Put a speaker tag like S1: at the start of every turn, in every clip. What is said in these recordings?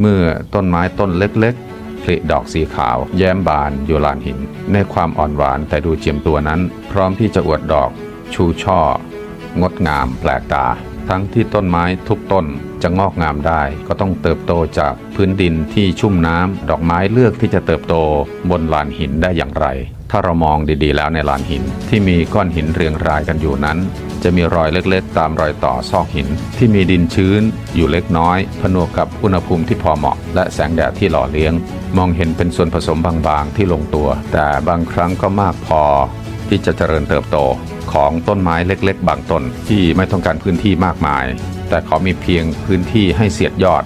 S1: เมื่อต้นไม้ต้นเล็กๆผลิดอกสีขาว แย้มบานอยู่ลานหิน ในความอ่อนหวานแต่ดูเจียมตัวนั้น พร้อมที่จะอวดดอก ชูช่อ งดงามแปลกตา ทั้งที่ต้นไม้ทุกต้นจะงอกงามได้ ก็ต้องเติบโตจากพื้นดินที่ชุ่มน้ำดอกไม้เลือกที่จะเติบโตบนลานหินได้อย่างไร ถ้าเรามองดีๆ แล้วในลานหินที่มีก้อนหินเรียงรายกันอยู่นั้น จะมีรอยเล็กๆ ตามรอยต่อซอกหิน ที่มีดินชื้น อยู่เล็กน้อย ผนวกกับอุณหภูมิที่พอเหมาะ และแสงแดดที่หล่อเลี้ยง มองเห็นเป็นส่วนผสมบางๆที่ลงตัว แต่บางครั้งก็มากพอ ที่จะเจริญเติบโตของต้นไม้เล็กๆ บางต้นที่ไม่ต้องการพื้นที่มากมาย แต่ขอมีเพียงพื้นที่ให้เสียดยอด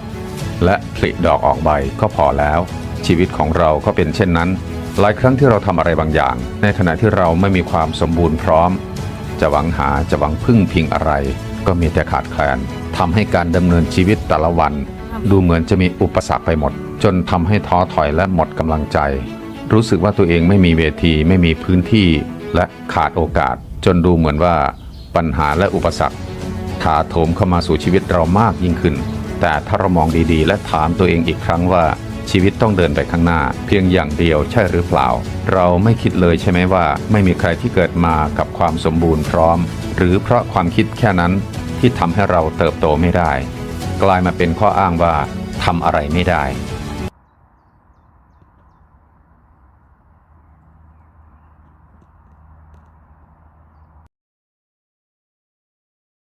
S1: และผลิดอกออกใบก็พอแล้ว ชีวิตของเราก็เป็นเช่นนั้น หลายครั้งที่เราทำอะไรบางอย่าง ในขณะที่เราไม่มีความสมบูรณ์พร้อม จะหวังหาจะหวังพึ่งพิงอะไร ก็มีแต่ขาดแคลนทำให้การดำเนินชีวิตแต่ละวัน ดูเหมือนจะมีอุปสรรคไปหมด จนทำให้ท้อถอยและหมดกำลังใจ รู้สึกว่าตัวเองไม่มีเวทีไม่มีพื้นที่ และขาดโอกาส จนดูเหมือนว่าปัญหาและอุปสรรคถาโถมเข้ามาสู่ชีวิตเรามากยิ่งขึ้น แต่ถ้าเรามองดีๆ และถามตัวเองอีกครั้งว่าชีวิตต้องเดินไปข้างหน้า เพียงอย่างเดียวใช่หรือเปล่า เราไม่คิดเลยใช่ไหมว่า ไม่มีใครที่เกิดมากับความสมบูรณ์พร้อม หรือเพราะความคิดแค่นั้นที่ทำให้เราเติบโตไม่ได้ กลายมาเป็นข้ออ้างว่าทำอะไรไม่ได้